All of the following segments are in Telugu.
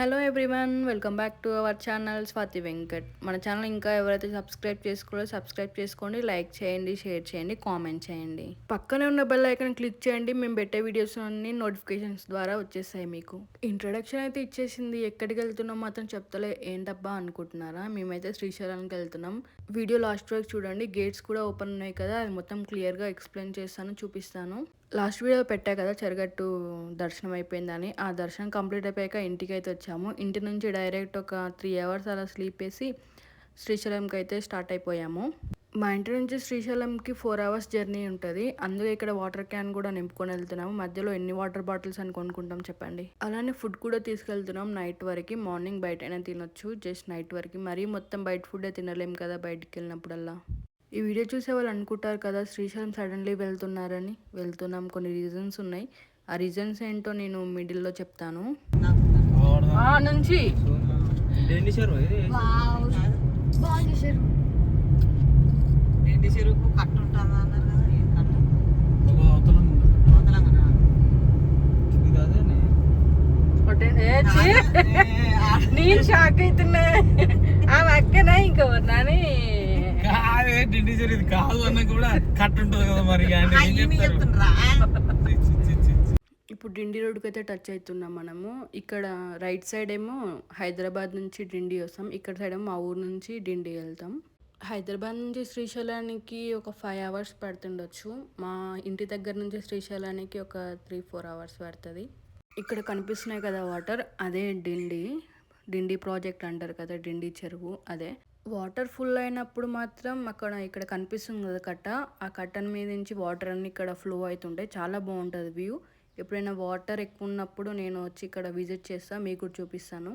Hello everyone welcome back to our channel Swathi Venkat. మన ఛానల్ ఇంకా ఎవరైతే సబ్స్క్రైబ్ చేసుకోరో సబ్స్క్రైబ్ చేసుకోండి లైక్ చేయండి షేర్ చేయండి కామెంట్ చేయండి. పక్కనే ఉన్న బెల్ ఐకన్ క్లిక్ చేయండి మేము పెట్టే వీడియోస్ అన్ని నోటిఫికేషన్స్ ద్వారా వచ్చేస్తాయి మీకు. ఇంట్రడక్షన్ అయితే ఇచ్చేసింది ఎక్కడికి వెళ్తున్నాం మాత్రం చెప్తలే ఏంటబ్బా అనుకుంటున్నారా? మేమైతే శ్రీశైలానికి వెళ్తున్నాం. వీడియో లాస్ట్ వరకు చూడండి గేట్స్ కూడా ఓపెన్ ఉన్నాయి కదా అది మొత్తం క్లియర్గా ఎక్స్ప్లెయిన్ చేస్తాను చూపిస్తాను. లాస్ట్ వీడియో పెట్టా కదా చెరగట్టు దర్శనం అయిపోయిందని. ఆ దర్శనం కంప్లీట్ అయిపోయాక ఇంటికి అయితే వచ్చాము. ఇంటి నుంచి డైరెక్ట్ ఒక త్రీ అవర్స్ అలా స్లీప్ వేసి శ్రీశైలంకి అయితే స్టార్ట్ అయిపోయాము. మా ఇంటి నుంచి శ్రీశైలంకి ఫోర్ అవర్స్ జర్నీ ఉంటుంది. అందుకే ఇక్కడ వాటర్ క్యాన్ కూడా నింపుకొని వెళ్తున్నాము. మధ్యలో ఎన్ని వాటర్ బాటిల్స్ అని కొనుక్కుంటాం చెప్పండి. అలానే ఫుడ్ కూడా తీసుకెళ్తున్నాం నైట్ వరకు. మార్నింగ్ బయటైనా తినొచ్చు. జస్ట్ నైట్ వరకు. మరీ మొత్తం బయట ఫుడే తినలేము కదా బయటికి వెళ్ళినప్పుడల్లా. ఈ వీడియో చూసే వాళ్ళు అనుకుంటారు కదా శ్రీశైలం సడన్లీ వెళ్తున్నారని. వెళ్తున్నాం కొన్ని రీజన్స్ ఉన్నాయి. ఆ రీజన్స్ ఏంటో నేను మిడిల్లో చెప్తాను. నుంచి. ఆ నేను షాక్ అవుతున్నా. ఆమె అక్కనా ఇంకెవరినాని కాదే డెండి ఇది కాదు అన్న కూడా కట్ ఉంటుంది కదా మరి ఇప్పుడు డిండి రోడ్కి అయితే టచ్ అవుతున్నాం మనము. ఇక్కడ రైట్ సైడ్ ఏమో హైదరాబాద్ నుంచి డిండి వస్తాం. ఇక్కడ సైడ్ ఏమో మా ఊరు నుంచి డిండి వెళ్తాం. హైదరాబాద్ నుంచి శ్రీశైలానికి ఒక ఫైవ్ అవర్స్ పడుతుండొచ్చు. మా ఇంటి దగ్గర నుంచి శ్రీశైలానికి ఒక త్రీ ఫోర్ అవర్స్ పడుతుంది. ఇక్కడ కనిపిస్తున్నాయి కదా వాటర్ అదే డిండి. డిండి ప్రాజెక్ట్ అంటారు కదా డిండి చెరువు. అదే. వాటర్ ఫుల్ అయినప్పుడు మాత్రం అక్కడ ఇక్కడ కనిపిస్తుంది కదా కట్ట. ఆ కట్టన్ మీద నుంచి వాటర్ అన్ని ఇక్కడ ఫ్లో అవుతుంటాయి. చాలా బాగుంటుంది వ్యూ. ఎప్పుడైనా వాటర్ ఎక్కువ ఉన్నప్పుడు నేను వచ్చి ఇక్కడ విజిట్ చేస్తాను మీకు కూడా చూపిస్తాను.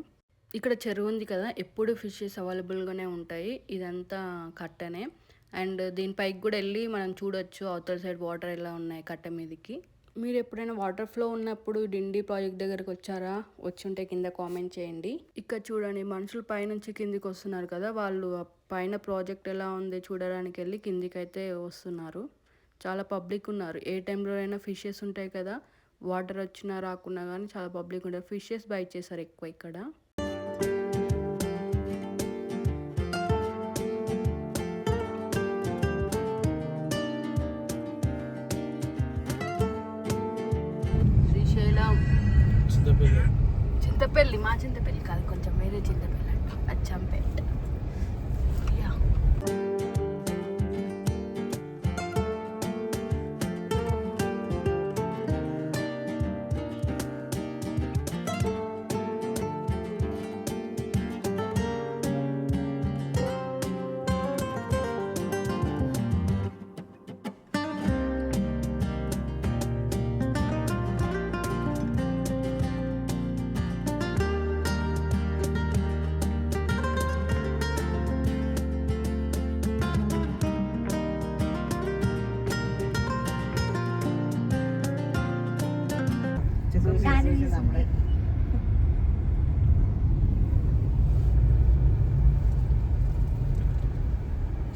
ఇక్కడ చెరువు ఉంది కదా ఎప్పుడు ఫిషెస్ అవైలబుల్గానే ఉంటాయి. ఇదంతా కట్టనే. అండ్ దీనిపైకి కూడా వెళ్ళి మనం చూడొచ్చు అవతల సైడ్ వాటర్ ఎలా ఉన్నాయి కట్ట మీదకి. మీరు ఎప్పుడైనా వాటర్ ఫ్లో ఉన్నప్పుడు డిండి ప్రాజెక్ట్ దగ్గరకు వచ్చారా? వచ్చుంటే కింద కామెంట్ చేయండి. ఇక్కడ చూడండి మనుషులు పైనుంచి కిందికి వస్తున్నారు కదా వాళ్ళు పైన ప్రాజెక్ట్ ఎలా ఉంది చూడడానికి వెళ్ళి కిందికి అయితే వస్తున్నారు. చాలా పబ్లిక్ ఉన్నారు. ఏ టైంలో అయినా ఫిషెస్ ఉంటాయి కదా వాటర్ వచ్చినా రాకున్నా కానీ చాలా పబ్లిక్ ఉంటారు ఫిషెస్ బై చేస్తారు ఎక్కువ ఇక్కడ. చింతపల్లి మా చింతపల్లి కాదు కొంచెం వేరే చింతపల్లి అంట. అచ్చంపేట్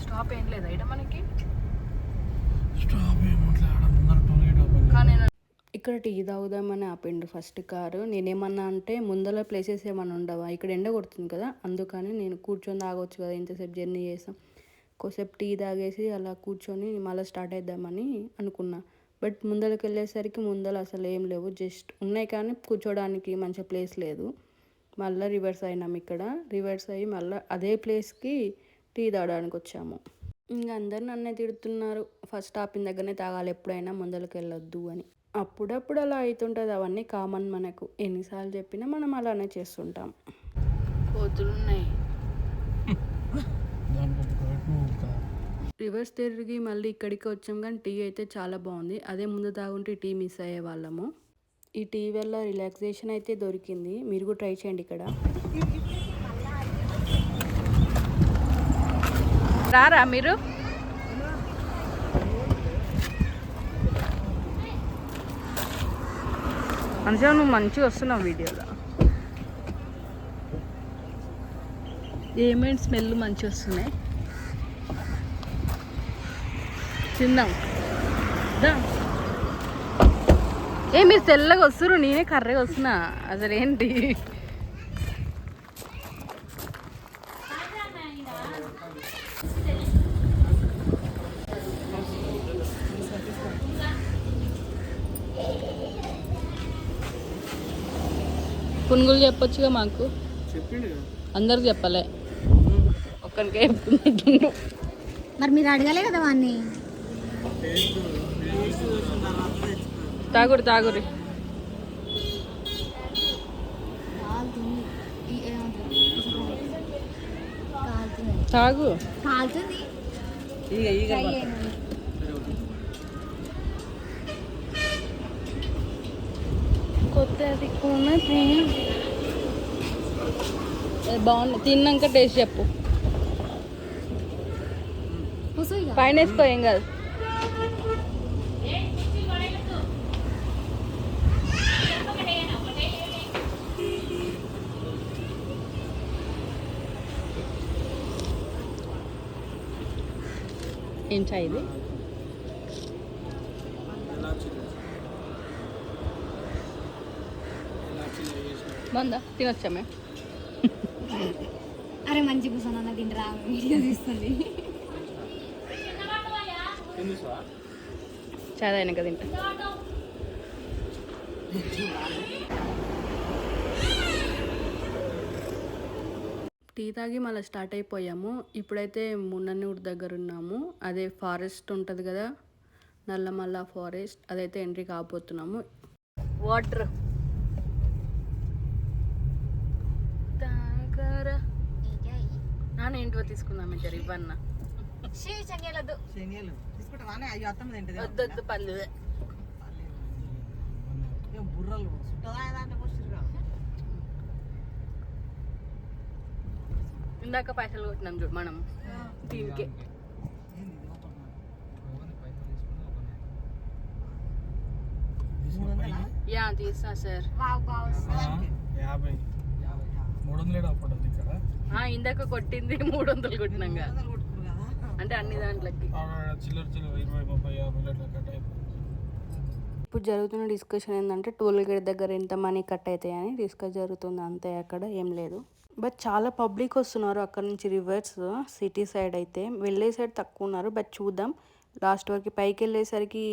స్టాప్ ఏం లేదా? ఇక్కడ మనకి? స్టాప్ ఇక్కడ టీ తాగుదామని ఆపిండు ఫస్ట్ కారు. నేనేమన్నా అంటే ముందర ప్లేసెస్ ఏమన్నా ఉండవా? ఇక్కడ ఎండ కొడుతుంది కదా అందుకని నేను కూర్చొని తాగొచ్చు కదా ఇంతసేపు జర్నీ చేసాం. కొద్దిసేపు టీ తాగేసి అలా కూర్చొని మళ్ళీ స్టార్ట్ అయిద్దామని అనుకున్నా. బట్ ముందరకు వెళ్ళేసరికి ముందర అసలు ఏం లేవు జస్ట్ ఉన్నాయి కానీ కూర్చోడానికి మంచి ప్లేస్ లేదు. మళ్ళీ రివర్స్ అయినాం ఇక్కడ. రివర్స్ అయ్యి మళ్ళీ అదే ప్లేస్కి టీ తాగడానికి వచ్చాము ఇంకా అందరు నన్నే తిడుతున్నారు. ఫస్ట్ ఆపిన దగ్గరనే తాగాలి ఎప్పుడైనా ముందరకు వెళ్ళొద్దు అని. అప్పుడప్పుడు అలా అవుతుంటుంది అవన్నీ కామన్ మనకు. ఎన్నిసార్లు చెప్పినా మనం అలానే చేస్తుంటాం. కోతులున్నాయి. రివర్స్ తిరిగి మళ్ళీ ఇక్కడికి వచ్చాం కానీ టీ అయితే చాలా బాగుంది. అదే ముందు తాగుంటే టీ మిస్ అయ్యే వాళ్ళము. ఈ టీ వల్ల రిలాక్సేషన్ అయితే దొరికింది. మీరు కూడా ట్రై చేయండి ఇక్కడ. రారా మీరు? మంచిగా నువ్వు మంచిగా వస్తున్నావు వీడియోలో. ఏమేమి స్మెల్ మంచిగా వస్తున్నాయి? తిందాం దా. ఏ మీరు తెల్లగా వస్తున్నారు నేనే కర్రగా వస్తున్నా. అసలు ఏంటి పునుగులు చెప్పొచ్చుగా మాకు. అందరికి చెప్పలే. ఒక్కరికే మరి మీరు అడగలే కదా వాడిని తాగురు తాగురి తాగు. కాలుతుంది కొత్తది కూడా బాగుంది. తిన్నాక టేస్ట్ చెప్పు. పైన వేసుకో ఏం కాదు. ఏంటా ఇది? బాగుందా తినొచ్చా మేము అరే మంచి కూర్చొని తింటరా వీడియో తీస్తుంది చాయ్ అయినాక తింటా టీ తాగి మళ్ళీ స్టార్ట్ అయిపోయాము ఇప్పుడైతే మున్నన్నూరు దగ్గర ఉన్నాము అదే ఫారెస్ట్ ఉంటుంది కదా నల్లమల్ల ఫారెస్ట్ అదైతే ఎంట్రీ కాబోతున్నాము వాటర్ నాన్న ఏంటివో తీసుకుందాం ఇద్దరు ఇవ్వన్న. శ్రీ చెంగేలద్దు శనియలు. తీసుకుంటావానే అయ్యో అత్తమ్మ తింటది వద్దొద్దు పళ్ళు ఏం బుర్రలు సుట్టదా దాంట్లో పోసిరుగా ఇందాక పైసలు కొట్టినాం చూడు మనం. దీనికి. యా తీస్తా సార్. మూడు వందలు అప్పుడు ఇందాక కొట్టింది మూడు వందలు కొట్టినాం కదా. వందలు కొట్టుకురు కదా. అంటే అన్ని దాంట్లకి. ఇప్పుడు జరుగుతున్న డిస్కషన్ ఏంటంటే టోల్ గేట్ దగ్గర ఎంత మనీ కట్ అవుతాయని డిస్కస్ జరుగుతుంది. అంతే అక్కడ ఏం లేదు. బట్ చాలా పబ్లిక్ వస్తున్నారు అక్కడ నుంచి రివర్స్ సిటీ సైడ్ అయితే. వెళ్ళే సైడ్ తక్కువ ఉన్నారు బట్ చూద్దాం. లాస్ట్ వరకు పైకి వెళ్ళేసరికి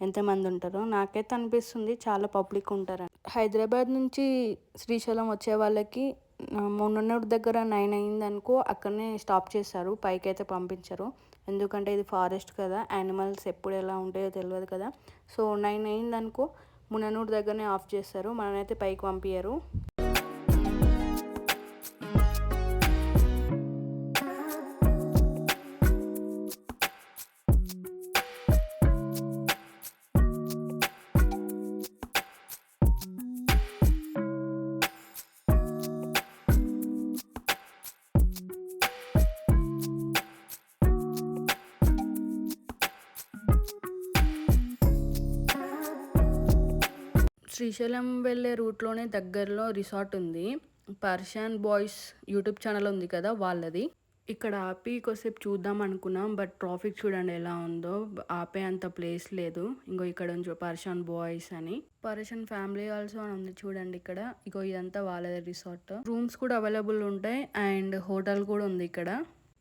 ఎంతమంది ఉంటారో నాకైతే అనిపిస్తుంది చాలా పబ్లిక్ ఉంటారు హైదరాబాద్ నుంచి శ్రీశైలం వచ్చే వాళ్ళకి మొన్నటి దగ్గర నైన్ అయింది అనుకో అక్కడనే స్టాప్ చేస్తారు పైకి అయితే పంపించరు. ఎందుకంటే ఇది ఫారెస్ట్ కదా యానిమల్స్ ఎప్పుడు ఎలా ఉంటాయో తెలియదు కదా. సో నైన్ అయింది అనుకో ముననూరు దగ్గరనే ఆఫ్ చేస్తారు మననైతే పైకి పంపించరు శ్రీశైలం వెళ్ళే రూట్లోనే దగ్గరలో రిసార్ట్ ఉంది. పర్షియన్ బాయ్స్ యూట్యూబ్ ఛానల్ ఉంది కదా వాళ్ళది. ఇక్కడ ఆపి కొద్దిసేపు చూద్దాం అనుకున్నాం బట్ ట్రాఫిక్ చూడండి ఎలా ఉందో. ఆపే అంత ప్లేస్ లేదు. ఇంకో ఇక్కడ పర్షియన్ బాయ్స్ అని. పర్షియన్ ఫ్యామిలీ ఆల్సో అని ఉంది చూడండి ఇక్కడ. ఇగో ఇదంతా వాళ్ళది రిసార్ట్. రూమ్స్ కూడా అవైలబుల్ ఉంటాయి అండ్ హోటల్ కూడా ఉంది ఇక్కడ.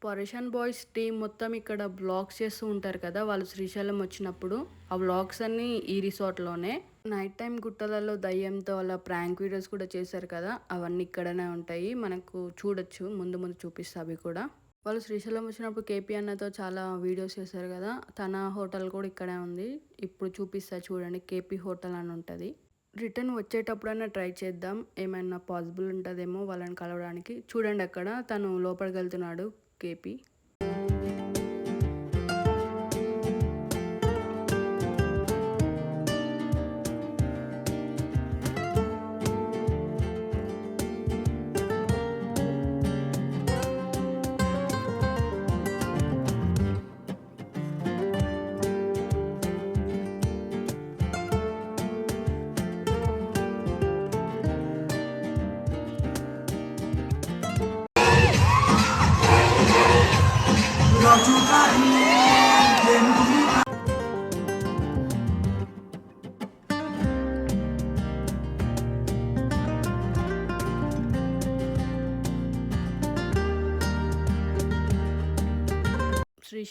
పర్షియన్ బాయ్స్ టీం మొత్తం ఇక్కడ బ్లాగ్స్ చేస్తూ ఉంటారు కదా వాళ్ళు శ్రీశైలం వచ్చినప్పుడు. ఆ వ్లాగ్స్ అన్ని ఈ రిసార్ట్లోనే. నైట్ టైం గుట్టలలో దయ్యంతో అలా ప్రాంక్ వీడియోస్ కూడా చేశారు కదా అవన్నీ ఇక్కడనే ఉంటాయి. మనకు చూడొచ్చు ముందు ముందు చూపిస్తా అవి కూడా. వాళ్ళు శ్రీశైలం వచ్చినప్పుడు కేపీ అన్నతో చాలా వీడియోస్ చేశారు కదా తన హోటల్ కూడా ఇక్కడే ఉంది. ఇప్పుడు చూపిస్తా చూడండి కేపీ హోటల్ అని ఉంటుంది. రిటర్న్ వచ్చేటప్పుడైనా ట్రై చేద్దాం ఏమైనా పాసిబుల్ ఉంటుందేమో వాళ్ళని కలవడానికి. చూడండి అక్కడ తను లోపలికి వెళ్తున్నాడు KP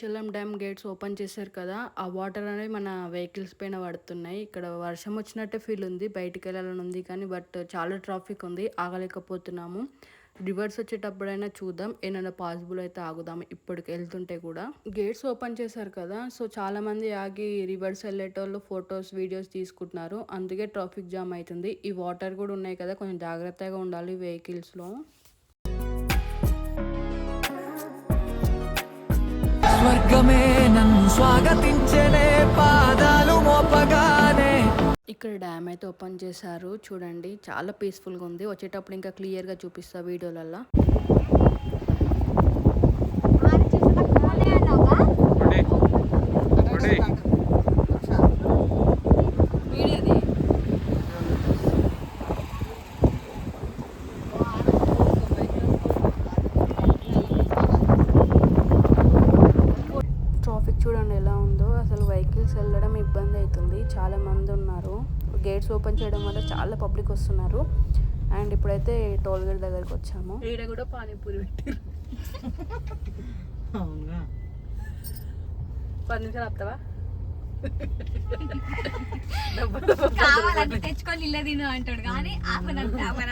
Srisailam dam gates open చేశారు కదా ఆ వాటర్ అనేవి మన వెహికల్స్ పైన పడుతున్నాయి. ఇక్కడ వర్షం వచ్చినట్టే ఫీల్ ఉంది బయటికి వెళ్ళాలని ఉంది కానీ బట్ చాలా ట్రాఫిక్ ఉంది ఆగలేకపోతున్నాము. రివర్స్ వచ్చేటప్పుడైనా చూద్దాం ఏమైనా పాసిబుల్ అయితే ఆగుదాం ఇప్పటికి వెళ్తుంటే కూడా. గేట్స్ ఓపెన్ చేశారు కదా సో చాలా మంది ఆగి రివర్స్ వెళ్ళేటోళ్ళు ఫొటోస్ వీడియోస్ తీసుకుంటున్నారు. అందుకే ట్రాఫిక్ జామ్ అవుతుంది. ఈ వాటర్ కూడా ఉన్నాయి కదా కొంచెం జాగ్రత్తగా ఉండాలి వెహికల్స్లో. స్వర్గమే నన్ను స్వాగతించనే పాదాలు మోపగానే. ఇక్కడ డ్యామ్ అయితే ఓపెన్ చేశారు. చూడండి చాలా పీస్ఫుల్గా ఉంది. వచ్చేటప్పుడు ఇంకా క్లియర్గా చూపిస్తా వీడియోలల్లో ఆరు చేసేదా కోలే అన్నావా ఒకటి ఒకటి ట్రాఫిక్ చూడండి ఎలా ఉందో వెహికల్స్ వెళ్ళడం ఇబ్బంది అవుతుంది. చాలా మంది ఉన్నారు. గేట్స్ ఓపెన్ చేయడం వల్ల చాలా పబ్లిక్ వస్తున్నారు. అండ్ ఇప్పుడైతే టోల్ గేట్ దగ్గరికి వచ్చాము. ఈడ కూడా పానీపూరి పెట్టారు అవునా? పది నిమిషాలు వస్తావా కావాలని తెచ్చుకొని ఇల్ల తిను అంటాడు. కానీ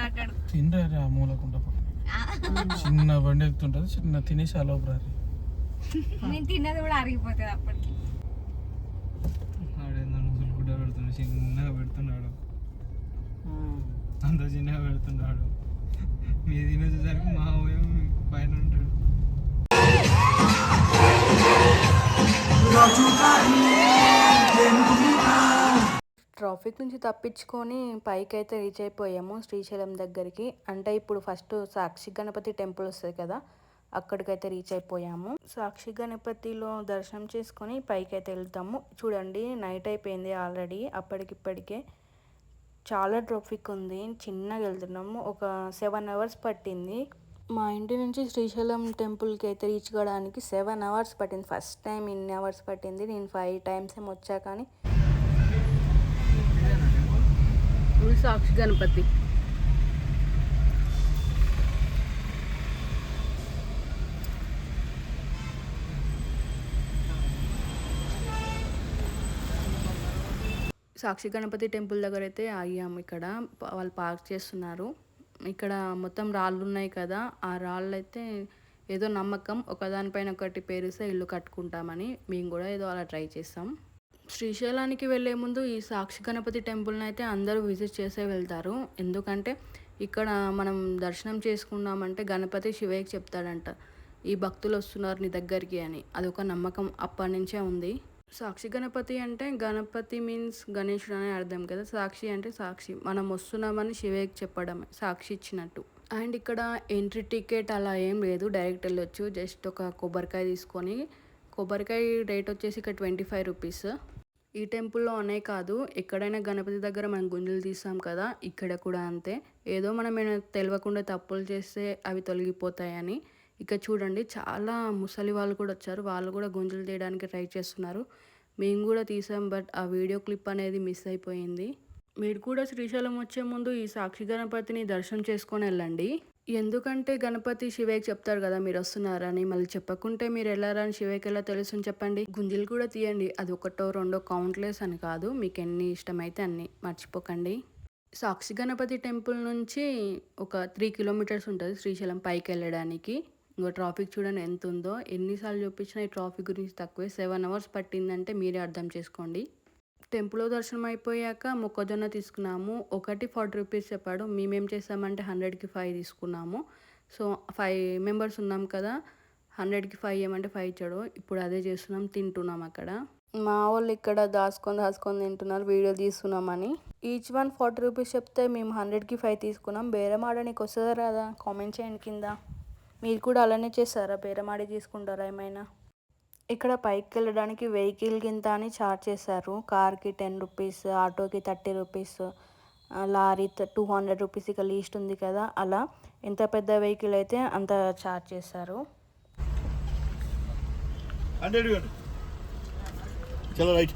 అంటాడు. చిన్న బండి ఎక్కుతుంటది చిన్న తినేసి అలో రారి నేను తిన్నది కూడా అరిగిపోతుంది అప్పటికి ఆడేందో ముసలి చిన్నగా పెడుతున్నాడు. అంత చిన్నగా పెడుతున్నాడు. మీ తినేసేసరికి మా ఊయం పైన ఉంటాడు. ట్రాఫిక్ నుంచి తప్పించుకొని పైకి అయితే రీచ్ అయిపోయాము శ్రీశైలం దగ్గరికి. అంటే ఇప్పుడు ఫస్ట్ సాక్షి గణపతి టెంపుల్ వస్తుంది కదా అక్కడికైతే రీచ్ అయిపోయాము. సాక్షి గణపతిలో దర్శనం చేసుకొని పైకి అయితే వెళ్తాము. చూడండి నైట్ అయిపోయింది ఆల్రెడీ అప్పటికిప్పటికే చాలా ట్రాఫిక్ ఉంది. చిన్నగా వెళ్తున్నాము. ఒక సెవెన్ అవర్స్ పట్టింది. మా ఇంటి నుంచి శ్రీశైలం టెంపుల్కి అయితే రీచ్ కావడానికి సెవెన్ అవర్స్ పట్టింది. ఫస్ట్ టైం ఇన్ని అవర్స్ పట్టింది. నేను ఫైవ్ టైమ్స్ ఏమి వచ్చా కానీ. సాక్షి గణపతి. సాక్షి గణపతి టెంపుల్ దగ్గర అయితే ఆగాము ఇక్కడ. వాళ్ళు పార్క్ చేస్తున్నారు. ఇక్కడ మొత్తం రాళ్ళు ఉన్నాయి కదా ఆ రాళ్ళు అయితే ఏదో నమ్మకం ఒకదానిపైన ఒకటి పేరుస్తే ఇల్లు కట్టుకుంటామని మేము కూడా ఏదో అలా ట్రై చేస్తాం. శ్రీశైలానికి వెళ్ళే ముందు ఈ సాక్షి గణపతి టెంపుల్ని అయితే అందరూ విజిట్ చేసే వెళ్తారు. ఎందుకంటే ఇక్కడ మనం దర్శనం చేసుకున్నామంటే గణపతి శివయ్యకి చెప్తాడంట ఈ భక్తులు వస్తున్నారు నీ దగ్గరికి అని. అదొక నమ్మకం అప్పటి నుంచే ఉంది. సాక్షి గణపతి అంటే గణపతి మీన్స్ గణేశుడు అనే అర్థం కదా. సాక్షి అంటే సాక్షి. మనం వస్తున్నామని శివయ్యకి చెప్పడమే సాక్షి ఇచ్చినట్టు. అండ్ ఇక్కడ ఎంట్రీ టికెట్ అలా ఏం లేదు. డైరెక్ట్ వెళ్ళొచ్చు. జస్ట్ ఒక కొబ్బరికాయ తీసుకొని కొబ్బరికాయ రేట్ వచ్చేసి ఇక్కడ ట్వంటీ ఫైవ్ రూపీస్ ఈ టెంపుల్లో అనే కాదు. ఎక్కడైనా గణపతి దగ్గర మనం గుంజలు తీస్తాం కదా ఇక్కడ కూడా అంతే. ఏదో మనం తెలియకుండా తప్పులు చేస్తే అవి తొలగిపోతాయని. ఇక చూడండి చాలా ముసలి వాళ్ళు కూడా వచ్చారు. వాళ్ళు కూడా గుంజలు తీయడానికి ట్రై చేస్తున్నారు. మేము కూడా తీసాం బట్ ఆ వీడియో క్లిప్ అనేది మిస్ అయిపోయింది. మీరు కూడా శ్రీశైలం వచ్చే ముందు ఈ సాక్షి గణపతిని దర్శనం చేసుకొని వెళ్ళండి. ఎందుకంటే గణపతి శివయ్యకి చెప్తారు కదా మీరు వస్తున్నారని. మళ్ళీ చెప్పకుంటే మీరు వెళ్ళారని శివయ్యకి ఎలా తెలుసు చెప్పండి. గుంజలు కూడా తీయండి. అది ఒకటో రెండో కౌంట్లెస్ అని కాదు. మీకు ఎన్ని ఇష్టమైతే అన్ని. మర్చిపోకండి. సాక్షి గణపతి టెంపుల్ నుంచి ఒక త్రీ కిలోమీటర్స్ ఉంటుంది శ్రీశైలం పైకి వెళ్ళడానికి. ఇంకో ట్రాఫిక్ చూడండి ఎంత ఉందో ఎన్నిసార్లు చూపించినా ఈ ట్రాఫిక్ గురించి తక్కువే. సెవెన్ అవర్స్ పట్టిందంటే మీరే అర్థం చేసుకోండి. టెంపుల్లో దర్శనం అయిపోయాక మొక్కజొన్న తీసుకున్నాము. ఒకటి ఫార్టీ రూపీస్ చెప్పాడు. మేమేం చేసామంటే హండ్రెడ్కి ఫైవ్ తీసుకున్నాము. సో ఫైవ్ మెంబర్స్ ఉన్నాం కదా. హండ్రెడ్కి ఫైవ్ ఏమంటే ఫైవ్ ఇచ్చాడు. ఇప్పుడు అదే చేస్తున్నాం తింటున్నాం అక్కడ. మా వాళ్ళు ఇక్కడ దాచుకొని దాచుకొని తింటున్నారు. వీడియో తీస్తున్నామని. ఈచ్ వన్ ఫార్టీ రూపీస్ చెప్తే మేము హండ్రెడ్కి ఫైవ్ తీసుకున్నాం. బేరం ఆడడానికి వస్తుందా రాదా? కామెంట్ చేయండి కింద. మీరు కూడా అలానే చేస్తారా? బేరమాడి తీసుకుంటారా ఏమైనా? ఇక్కడ పైకి వెళ్ళడానికి వెహికల్ కింద అని చార్జ్ చేశారు. కార్కి టెన్ రూపీస్ ఆటోకి thirty rupees lorry two hundred rupees ఇక లీస్ట్ ఉంది కదా. అలా ఎంత పెద్ద వెహికల్ అయితే అంత చార్జ్ చేశారు. Hundred right.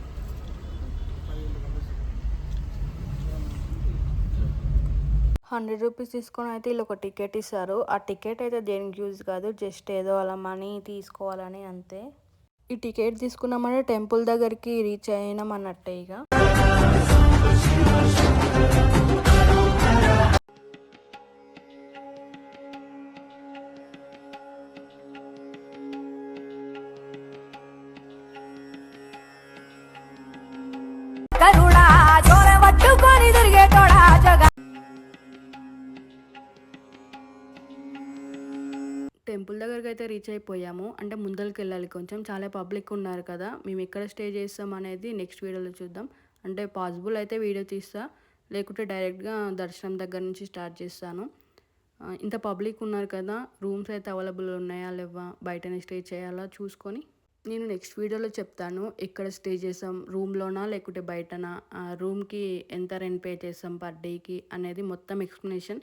హండ్రెడ్ రూపీస్ తీసుకొని అయితే వీళ్ళు ఒక టికెట్ ఇస్తారు. ఆ టికెట్ అయితే దేనికి యూజ్ కాదు జస్ట్ ఏదో అలా మనీ తీసుకోవాలని అంతే. ఈ టికెట్ తీసుకున్నామంటే టెంపుల్ దగ్గరికి రీచ్ అయినాం అన్నట్టే ఇక. రీచ్ అయిపోయాము. అంటే ముందరికి వెళ్ళాలి కొంచెం చాలా పబ్లిక్ ఉన్నారు కదా. మేము ఎక్కడ స్టే చేస్తాం అనేది నెక్స్ట్ వీడియోలో చూద్దాం. అంటే పాసిబుల్ అయితే వీడియో తీస్తా. లేకుంటే డైరెక్ట్గా దర్శనం దగ్గర నుంచి స్టార్ట్ చేస్తాను. ఇంత పబ్లిక్ ఉన్నారు కదా. రూమ్స్ అయితే అవైలబుల్ ఉన్నాయా? లేవా? బయటనే స్టే చేయాలా? చూసుకొని నేను నెక్స్ట్ వీడియోలో చెప్తాను. ఎక్కడ స్టే చేసాం రూమ్లోనా? లేకుంటే బయటనా? ఆ రూమ్కి ఎంత రెంట్ పే చేసాం పర్ డేకి? అనేది మొత్తం ఎక్స్ప్లెనేషన్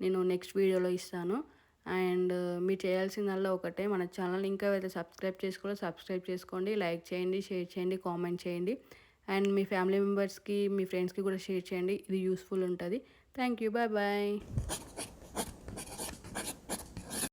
నేను నెక్స్ట్ వీడియోలో ఇస్తాను. అండ్ మీరు చేయాల్సిందల్లా ఒకటే మన ఛానల్ ఇంకా అయితే సబ్స్క్రైబ్ చేసుకోవాలి సబ్స్క్రైబ్ చేసుకోండి లైక్ చేయండి షేర్ చేయండి కామెంట్ చేయండి. అండ్ మీ ఫ్యామిలీ మెంబర్స్కి మీ ఫ్రెండ్స్కి కూడా షేర్ చేయండి ఇది యూస్ఫుల్ ఉంటుంది. Thank you bye bye.